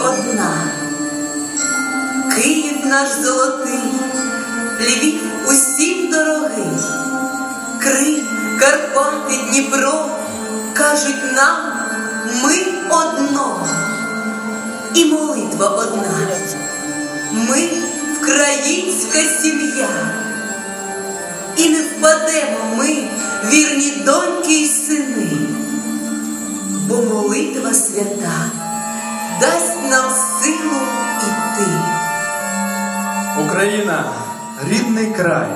одна. Київ наш золотий, Львів усім дорогий, Крим, Карпати, Дніпро кажуть нам, ми одно, і молитва одна. Ми українська сім'я, і не впадемо ми, вірні доньки й сини, бо молитва свята дасть нам силу іти. Україна рідний край,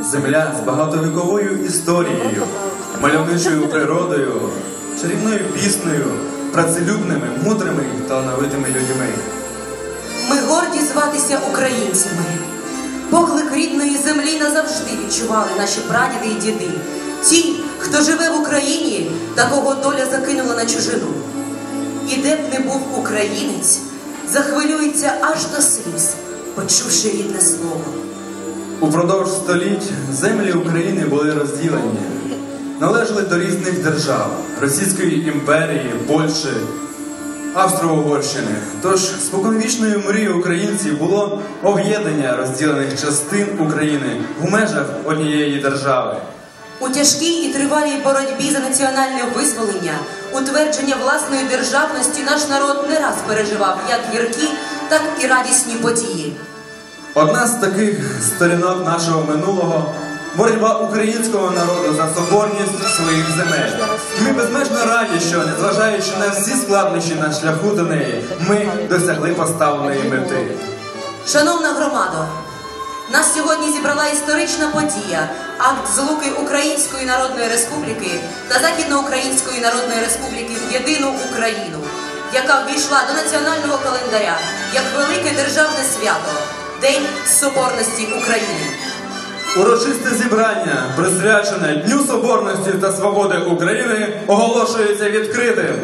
земля з багатовіковою історією, мальовничою природою, чарівною піснею, працелюбними, мудрими і талановитими людьми. Ми горді зватися українцями. Поклик рідної землі назавжди відчували наші прадіди і діди. Ті, хто живе в Україні та кого доля закинула на чужину. І де б не був українець, захвилюється аж до сліз, почувши рідне слово. Упродовж століть землі України були розділені, належали до різних держав Російської імперії, Польщі, Австро-Угорщини. Тож споконвічною мрією українців було об'єднання розділених частин України в межах однієї держави. У тяжкій і тривалій боротьбі за національне визволення, утвердження власної державності наш народ не раз переживав як гіркі, так і радісні події. Одна з таких сторінок нашого минулого боротьба українського народу за соборність своїх земель. Ми безмежно раді, що, незважаючи на всі складнощі на шляху до неї, ми досягли поставленої мети. Шановна громадо, нас сьогодні зібрала історична подія, акт злуки Української Народної Республіки та Західноукраїнської Народної Республіки в єдину Україну, яка ввійшла до національного календаря як велике державне свято День Соборності України. Урочисте зібрання, присвячене Дню Соборності та Свободи України, оголошується відкритим.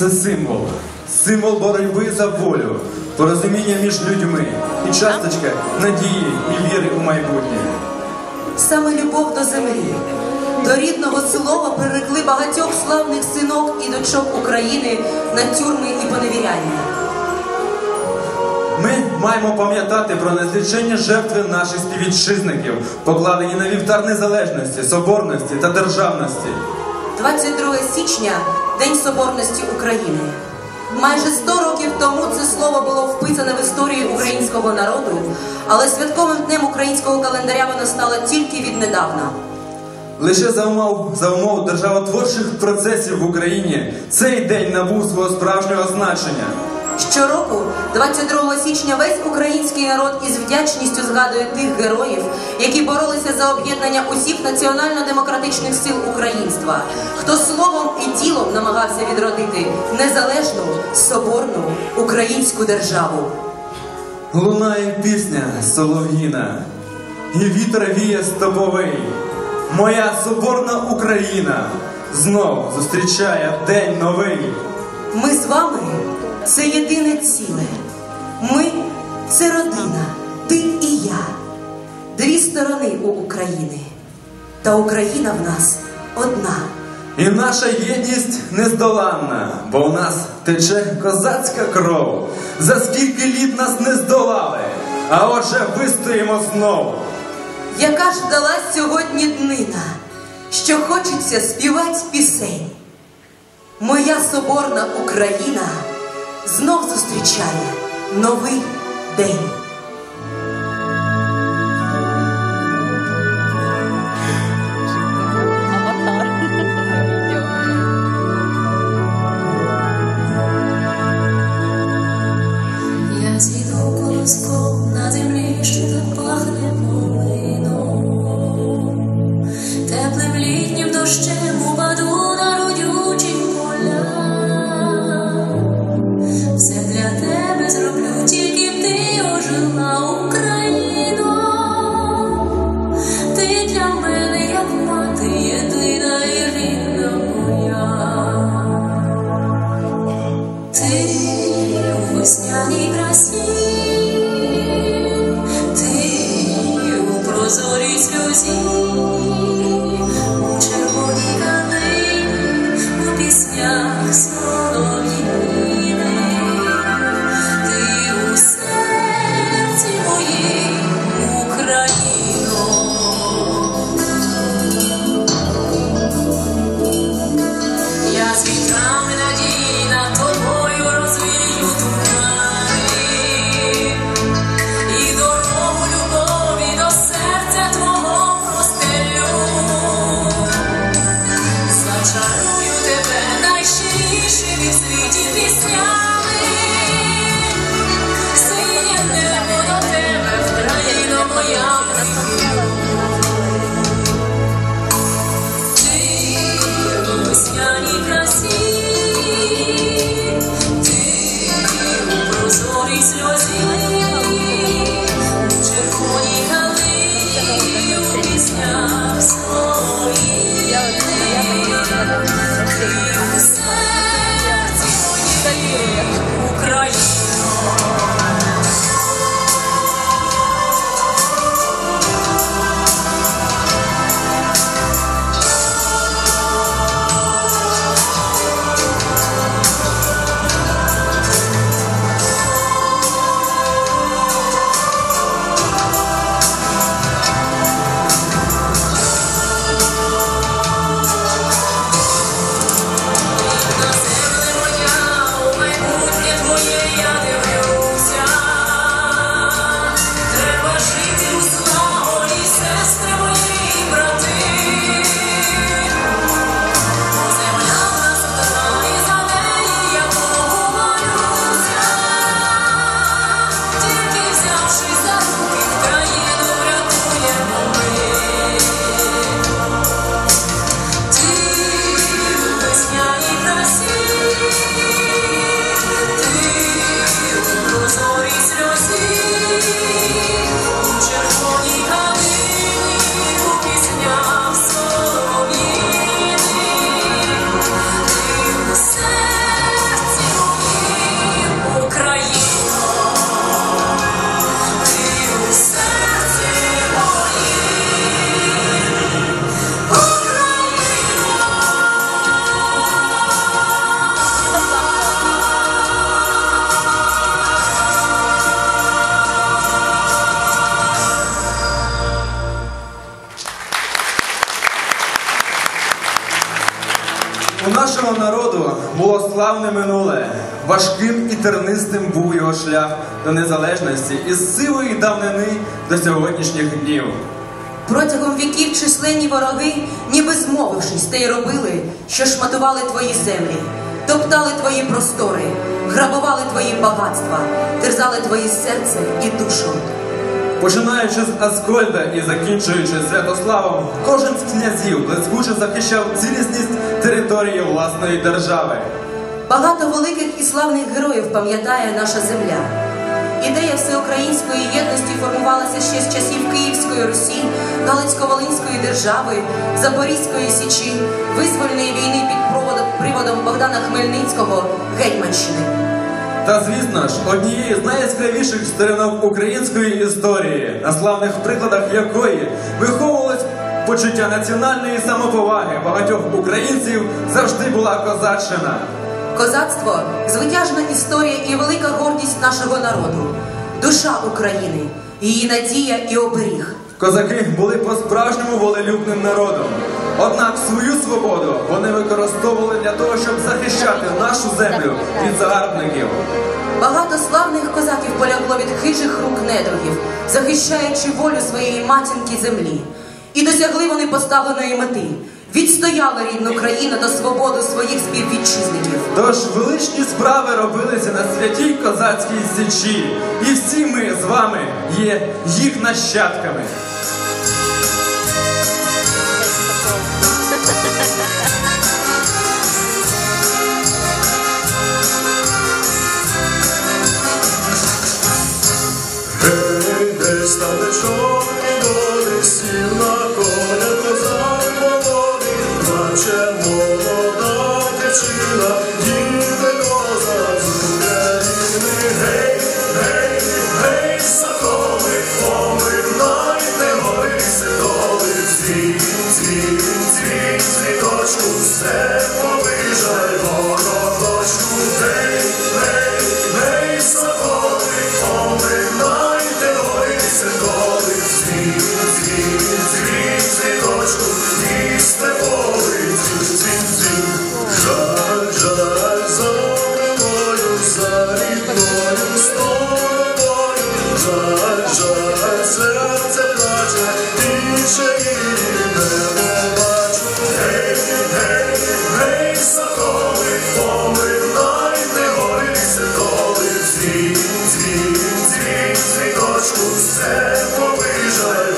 Це символ, символ боротьби за волю, порозуміння між людьми і часточка надії і віри у майбутнє. Саме любов до землі, до рідного слова прирекли багатьох славних синок і дочок України на тюрми і поневіряння. Ми маємо пам'ятати про незліченні жертви наших співвітчизників, покладені на вівтар незалежності, соборності та державності. 22 січня День Соборності України. Майже 100 років тому це слово було вписане в історію українського народу, але святковим днем українського календаря воно стало тільки віднедавна. Лише за умов, за умов державотворчих процесів в Україні цей день набув свого справжнього значення. Щороку, 22 січня, весь український народ із вдячністю згадує тих героїв, які боролися за об'єднання усіх національно-демократичних сил українства, хто словом і ділом намагався відродити незалежну, соборну українську державу. Лунає пісня солов'їна, і вітер віє стоповий. Моя соборна Україна знов зустрічає день новий. Ми з вами це єдине ціле. Ми це родина, ти і я. Дві сторони у України. Та Україна в нас одна. І наша єдність нездоланна, бо в нас тече козацька кров. За скільки літ нас не здолали, а отже вистоїмо знов. Яка ж далась сьогодні днина, що хочеться співать пісень. Моя соборна Україна знов зустрічає новий день. Важким і тернистим був його шлях до незалежності із сивої давнини до сьогоднішніх днів. Протягом віків численні вороги, ніби змовившись, те й робили, що шматували твої землі, топтали твої простори, грабували твої багатства, терзали твоє серце і душу. Починаючи з Аскольда і закінчуючи Святославом, кожен з князів блискуче захищав цілісність території власної держави. Багато великих і славних героїв пам'ятає наша земля. Ідея всеукраїнської єдності формувалася ще з часів Київської Русі, Галицько-Волинської держави, Запорізької Січі, визвольної війни під приводом Богдана Хмельницького Гетьманщини. Та звісно ж, однією з найяскравіших сторінок української історії, на славних прикладах якої виховувалось почуття національної самоповаги багатьох українців, завжди була козаччина. Козацтво звитяжна історія і велика гордість нашого народу, душа України, її надія і оберіг. Козаки були по-справжньому волелюбним народом. Однак свою свободу вони використовували для того, щоб захищати нашу землю від загарбників. Багато славних козаків полягло від хижих рук недругів, захищаючи волю своєї матінки землі. І досягли вони поставленої мети. Відстояли рідну країну та свободу своїх співвітчизників. Тож величні справи робилися на святій козацькій січі, і всі ми з вами є їх нащадками. blasku for pobliżaj.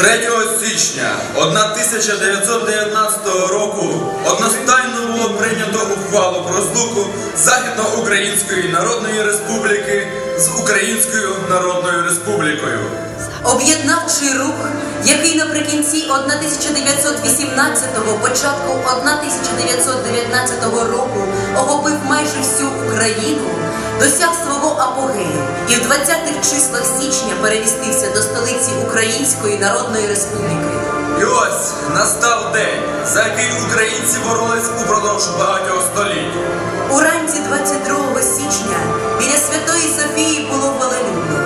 3 січня 1919 року одностайно було прийнято ухвалу про злуку Західноукраїнської Народної Республіки з Українською Народною Республікою. Об'єднавчий рух, який наприкінці 1918-го, початку 1919 року охопив майже всю Україну, досяг свого апогею і в 20-х числах січня перемістився до столиці Української Народної Республіки. І ось настав день, за який українці боролись упродовж багатьох століть. Уранці 22 січня біля Святої Софії було велелюдно.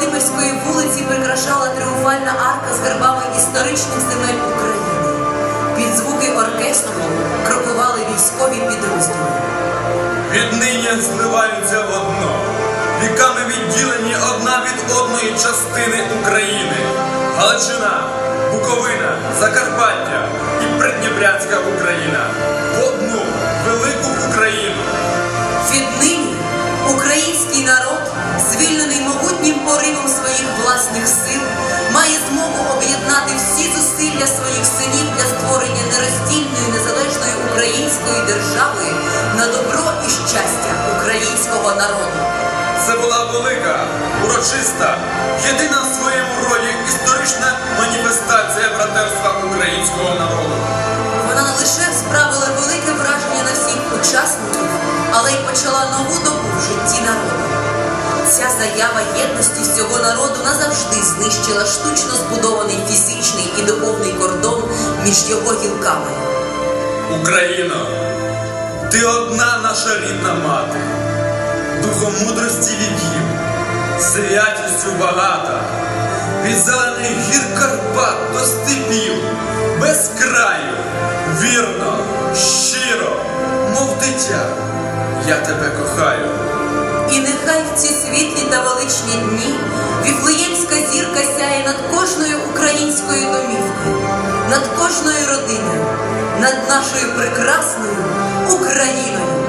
Володимирської вулиці прикрашала тріумфальна арка з гербами історичних земель України. Під звуки оркестру крокували військові підрозділи. Віднині зливаються в одно. Віками відділені одна від одної частини України. Галичина, Буковина, Закарпаття і Придніпрянська Україна. В одну велику Україну. Віднині український народ, могутнім поривом своїх власних сил, має змогу об'єднати всі зусилля своїх синів для створення нероздільної незалежної української держави на добро і щастя українського народу. Це була велика, урочиста, єдина в своєму роді історична маніфестація братерства українського народу. Вона не лише справила велике враження на всіх учасників, але й почала нову добу в житті народу. Ця заява єдності всього народу назавжди знищила штучно збудований фізичний і духовний кордон між його гілками. Україно, ти одна наша рідна мати, духом мудрості віків, святістю багата, від зелених гір Карпат до степів, без краю, вірно, щиро, мов дитя, я тебе кохаю. В ці світлі та величні дні віфлеємська зірка сяє над кожною українською домівкою, над кожною родиною, над нашою прекрасною Україною.